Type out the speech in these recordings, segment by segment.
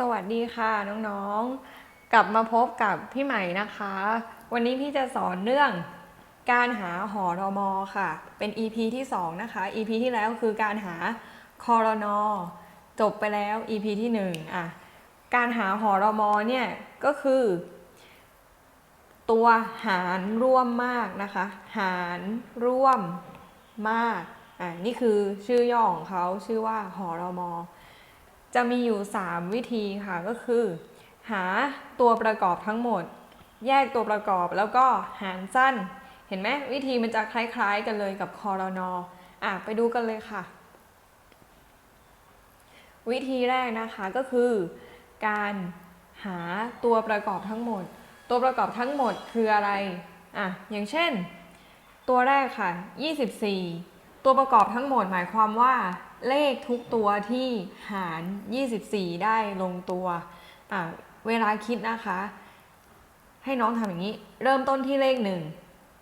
สวัสดีค่ะน้องๆ กลับมาพบกับพี่ใหม่นะคะ วันนี้พี่จะสอนเรื่องการหาหอรมอค่ะ เป็น EP ที่ 2 นะคะ EP ที่แล้วคือการหาคอรนอจบไปแล้ว EP ที่1อะการหาหอรมอเนี่ยก็คือ ตัวหารร่วมมากนะคะ หารร่วมมากอะนี่คือชื่อย่อของเขาชื่อว่าหอรมอ จะมีอยู่ 3 วิธีค่ะก็คือ หาตัวประกอบทั้งหมด แยกตัวประกอบแล้วก็หารสั้น เห็นไหมวิธีมันจะคล้ายๆกันเลยกับคอรนอะไปดูกันเลยค่ะ วิธีแรกนะคะก็คือ การหาตัวประกอบทั้งหมด ตัวประกอบทั้งหมดคืออะไรอะอย่างเช่น ตัวแรกค่ะ 24 ตัวประกอบทั้งหมดหมายความว่า เลขทุกตัวที่หาร 24 ได้ลงตัว อะ เวลาคิดนะคะ ให้น้องทำอย่างนี้ เริ่มต้นที่เลข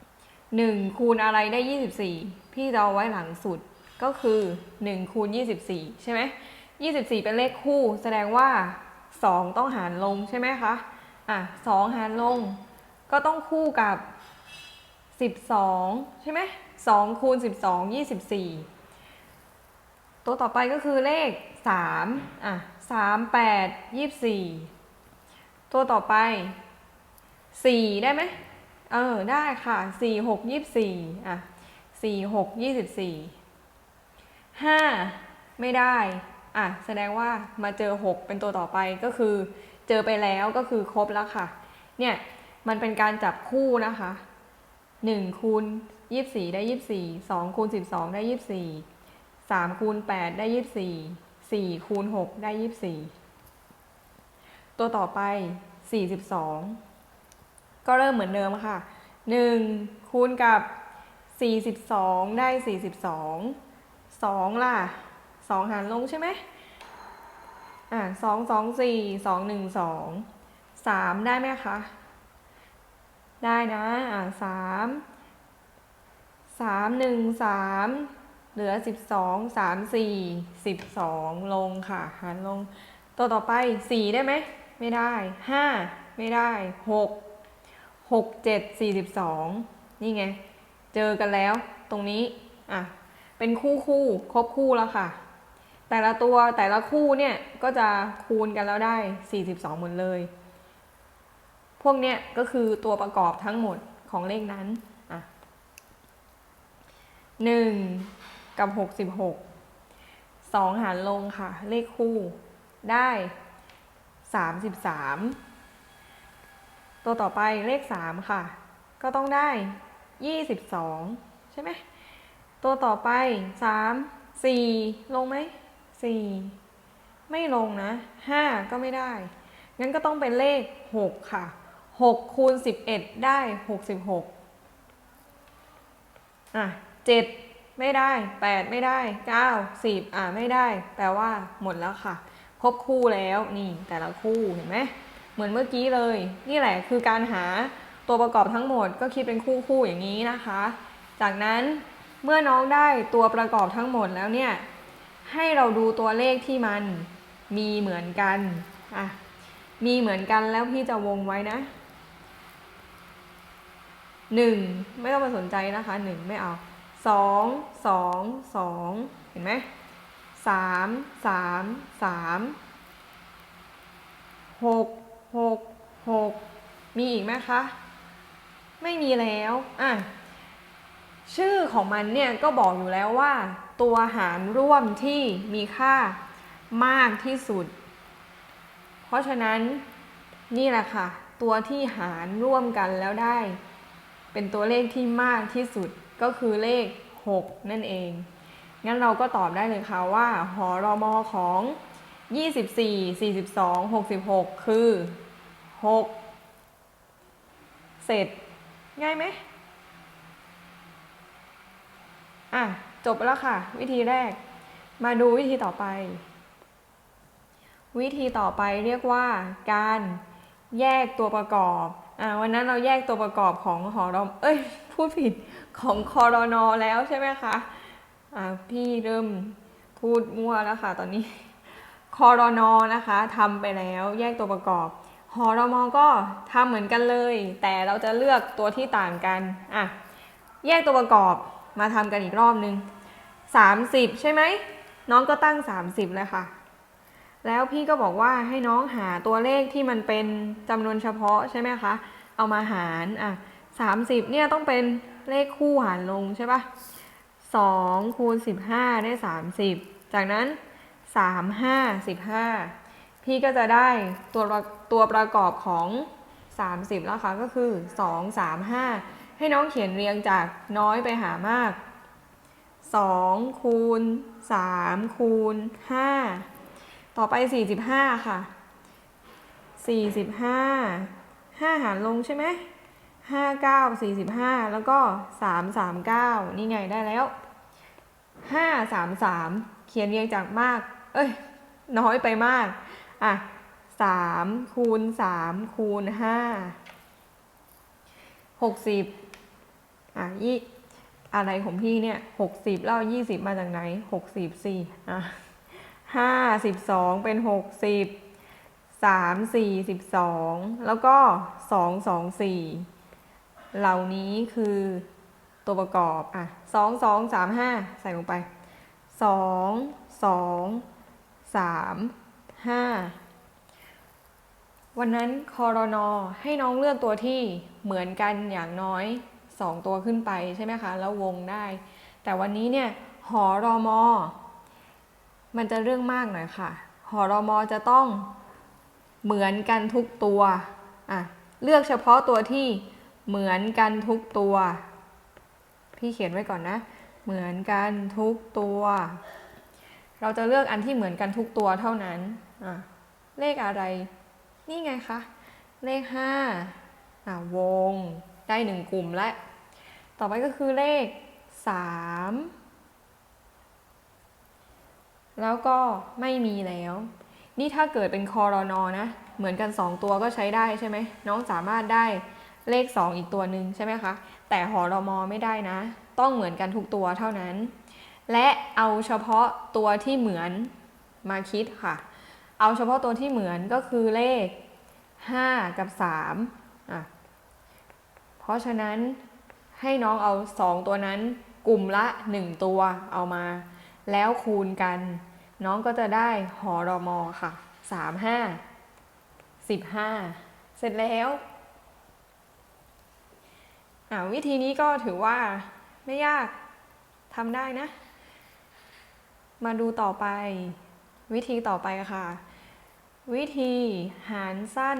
1 1 คูณอะไรได้ 24 พี่จะเอาไว้หลังสุดก็คือ 1 คูณ 24 ใช่ไหม 24 เป็นเลขคู่ แสดงว่า 2 ต้องหารลงใช่ไหมคะ อะ 2 หารลง ก็ต้องคู่กับ 12 ใช่ไหม2คูณ 12 24 ตัวต่อไปก็คือเลข3อะ3 8 24 ตัวต่อไป 4 ได้ไหมเออได้ค่ะ 4 6 24อะ4 6 24 5 ไม่ได้อะแสดงว่ามาเจอ 6 เป็นตัวต่อไปก็คือเจอไปแล้วก็คือครบแล้วค่ะ เนี่ยมันเป็นการจับคู่นะคะ1คูณ24 ได้ 24 2คูณ12 ได้ 24 3คูณ8ได้24 4คูณ6ได้24ตัวต่อไป42ก็เริ่มเหมือนเดิมค่ะ1คูณกับ42ได้42 2ล่ะ2หารลงใช่ไหมอะ2 2 4 2 1 2 3ได้ไหมคะ ได้นะอะ3 3 1 3 เหลือ 12 3 4 12 ลงค่ะหารลง ตัวต่อไป 4 ได้ไหม ไม่ได้ 5 ไม่ได้ 6 6 7 42 นี่ไง เจอกันแล้ว ตรงนี้ อะ เป็นคู่คู่ครบคู่แล้วค่ะ แต่ละตัวแต่ละคู่เนี่ย ก็จะคูณกันแล้วได้ 42 หมดเลย พวกเนี้ยก็คือตัวประกอบทั้งหมดของเลขนั้น อะหนึ่ง กับหกสิบหกสองหารลงค่ะ เลขคู่ได้สามสิบสามตัวต่อไปเลขสามค่ะ ก็ต้องได้ยี่สิบสองใช่ไหม ตัวต่อไปสามสี่ลงไหมสี่ไม่ลงนะห้าก็ไม่ได้ งั้นก็ต้องเป็นเลขหกค่ะหกคูณสิบเอ็ดได้หกสิบหกอะเจ็ด ไม่ได้แปดไม่ได้เก้าสิบอะไม่ได้ แปลว่าหมดแล้วค่ะครบคู่แล้วนี่แต่ละคู่เห็นไหมเหมือนเมื่อกี้เลย นี่แหละคือการหาตัวประกอบทั้งหมดก็คิดเป็นคู่คู่อย่างนี้นะคะ จากนั้นเมื่อน้องได้ตัวประกอบทั้งหมดแล้วเนี่ย ให้เราดูตัวเลขที่มันมีเหมือนกันอะมีเหมือนกันแล้วพี่จะวงไว้นะหนึ่งไม่ต้องมาสนใจนะคะหนึ่งไม่เอา สองสองสองเห็นไหมสามสามสามหกหกหกมีอีกไหมคะ ไม่มีแล้วอะชื่อของมันเนี่ยก็บอกอยู่แล้วว่า ตัวหารร่วมที่มีค่ามากที่สุด เพราะฉะนั้นนี่แหละค่ะ ตัวที่หารร่วมกันแล้วได้ เป็นตัวเลขที่มากที่สุด ก็คือเลข 6 นั่นเอง งั้นเราก็ตอบได้เลยค่ะว่า หอรอมอของ 24 42 66 คือ 6 เสร็จ ง่ายไหมอะ จบแล้วค่ะ วิธีแรก มาดูวิธีต่อไป วิธีต่อไปเรียกว่าการแยกตัวประกอบ อ่าวันนั้นเราแยกตัวประกอบของหอรอมเอ้ยพูดผิดของคอรนอแล้วใช่ไหมคะอ่าพี่เริ่มพูดมั่วแล้วค่ะตอนนี้คอรนอนะคะทำไปแล้วแยกตัวประกอบหอรมอก็ทำเหมือนกันเลย แต่เราจะเลือกตัวที่ต่างกันอะแยกตัวประกอบมาทำกันอีกรอบนึง 30 ใช่ไหมน้องก็ตั้ง 30เลยค่ะ แล้วพี่ก็บอกว่าให้น้องหาตัวเลขที่มันเป็นจำนวนเฉพาะใช่ไหมคะ เอามาหารอะ30เนี่ยต้องเป็นเลขคู่หารลงใช่ปะ2คูณ15ได้30จากนั้น3 5 15พี่ก็จะได้ตัวตัวประกอบของ 30 แล้วค่ะก็คือ 2 3 5 ให้น้องเขียนเรียงจากน้อยไปหามาก 2 คูณ 3 คูณ 5 ต่อไป 45 ค่ะ 45 5 หารลงใช่ไหม5 9 45 แล้วก็ 3 3 9 นี่ไงได้แล้ว 5 3 3 เขียนเรียงจากมาก เอ้ย น้อยไปมาก อะ 3 คูณ 3 คูณ 5 60 อะยี่อะไรของพี่เนี่ย 60 แล้ว 20 มาจากไหน60สิอะ ห้าสิบสองเป็นหกสิบสามสี่สิบสองแล้วก็สองสองสี่เหล่านี้คือตัวประกอบอะสองสองสามห้าใส่ลงไปสองสองสามห้าวันนั้นคอรนอให้น้องเลือกตัวที่เหมือนกันอย่างน้อยสองตัวขึ้นไปใช่ไหมคะ แล้ววงได้ แต่วันนี้เนี่ยหอรอมอ มันจะเรื่องมากหน่อยค่ะ หอรอมอจะต้องเหมือนกันทุกตัวอะเลือกเฉพาะตัวที่เหมือนกันทุกตัว พี่เขียนไว้ก่อนนะ เหมือนกันทุกตัว เราจะเลือกอันที่เหมือนกันทุกตัวเท่านั้นอะเลขอะไร นี่ไงคะ เลขห้าอะวง ได้หนึ่งกลุ่มและ ต่อไปก็คือเลขสาม แล้วก็ไม่มีแล้ว นี่ถ้าเกิดเป็นคอรอนอนะ เหมือนกัน 2 ตัวก็ใช้ได้ใช่ไหม น้องสามารถได้เลข 2 อีกตัวหนึ่งใช่ไหมคะ แต่หอรอมอไม่ได้นะ ต้องเหมือนกันทุกตัวเท่านั้น และเอาเฉพาะตัวที่เหมือนมาคิดค่ะ เอาเฉพาะตัวที่เหมือนก็คือเลข 5 กับ3อะเพราะฉะนั้นให้น้องเอา 2 ตัวนั้นกลุ่มละ 1 ตัวเอามา แล้วคูณกัน น้องก็จะได้หอรอมอค่ะสามห้าสิบห้าเสร็จแล้ววิธีนี้ก็ถือว่าไม่ยากทำได้นะ มาดูต่อไป วิธีต่อไปค่ะ วิธีหารสั้น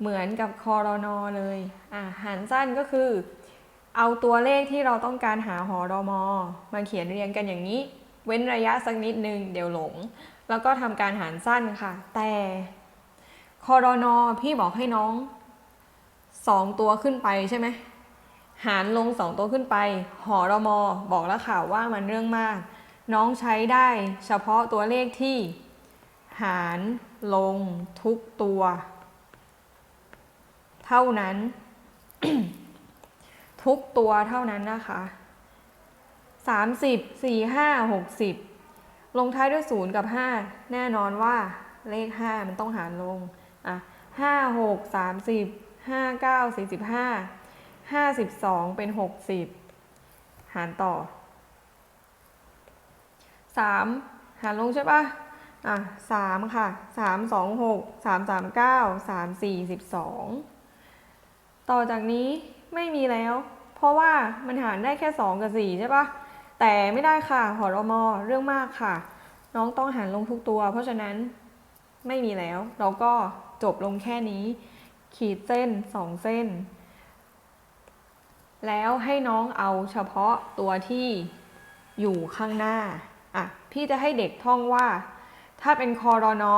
เหมือนกับคอรอนอเลยอ่าหารสั้นก็คือ เอาตัวเลขที่เราต้องการหาหอรอมอมาเขียนเรียงกันอย่างนี้ เว้นระยะสักนิดนึงเดี๋ยวหลง แล้วก็ทำการหารสั้นค่ะ แต่คอรอนอพี่บอกให้น้องสองตัวขึ้นไปใช่ไหมหารลงสองตัวขึ้นไป หอรอมอบอกแล้วค่ะว่ามันเรื่องมาก น้องใช้ได้เฉพาะตัวเลขที่ หารลงทุกตัว เท่านั้น ทุกตัวเท่านั้นนะคะสามสิบสี่ห้าหกสิบลงท้ายด้วยศูนย์กับห้าแน่นอนว่าเลขห้ามันต้องหารลง อะห้าหกสามสิบห้าเก้าสี่สิบห้าห้าสิบสองเป็นหกสิบหารต่อสามหารลงใช่ปะอะสามค่ะสามสองหกสามสามเก้าสามสี่สิบสองต่อจากนี้ไม่มีแล้ว เพราะว่ามันหารได้แค่สองกับสี่ใช่ปะแต่ไม่ได้ค่ะหอรมอเรื่องมากค่ะ น้องต้องหารลงทุกตัว เพราะฉะนั้นไม่มีแล้ว เราก็จบลงแค่นี้ ขีดเส้นสองเส้น แล้วให้น้องเอาเฉพาะตัวที่อยู่ข้างหน้าอะพี่จะให้เด็กท่องว่า ถ้าเป็นคอรอนอ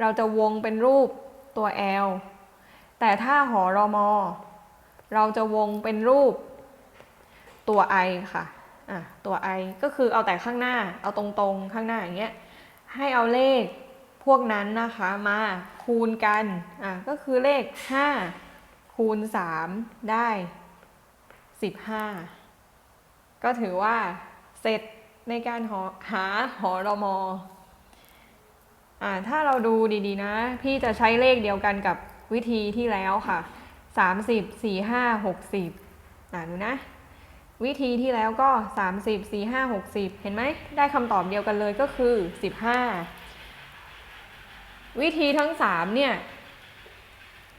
เราจะวงเป็นรูปตัว L แต่ถ้าหอรอมอ เราจะวงเป็นรูปตัว I ค่ะอะ ตัว I ก็คือเอาแต่ข้างหน้า เอาตรงๆ ข้างหน้าอย่างเงี้ย ให้เอาเลขพวกนั้นนะคะมาคูณกัน อะ ก็คือเลข 5 คูณ 3 ได้ 15 ก็ถือว่าเสร็จในการหอหาหอรอมออ่าถ้าเราดูดีๆนะ พี่จะใช้เลขเดียวกันกับวิธีที่แล้วค่ะ 30 4 5 60อ่าดูนะ วิธีที่แล้วก็30 4 5 60เห็นไหมได้คำตอบเดียวกันเลยก็คือ15วิธีทั้ง3เนี่ย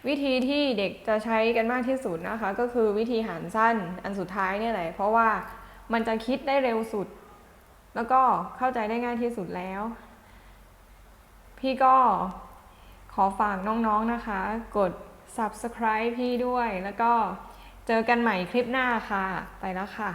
วิธีที่เด็กจะใช้กันมากที่สุดนะคะ ก็คือวิธีหารสั้นอันสุดท้ายเนี่ยแหละเพราะว่ามันจะคิดได้เร็วสุด แล้วก็เข้าใจได้ง่ายที่สุดแล้ว พี่ก็ขอฝากน้องๆนะคะ กด subscribe พี่ด้วย แล้วก็เจอกันใหม่คลิปหน้าค่ะ ไปแล้วค่ะ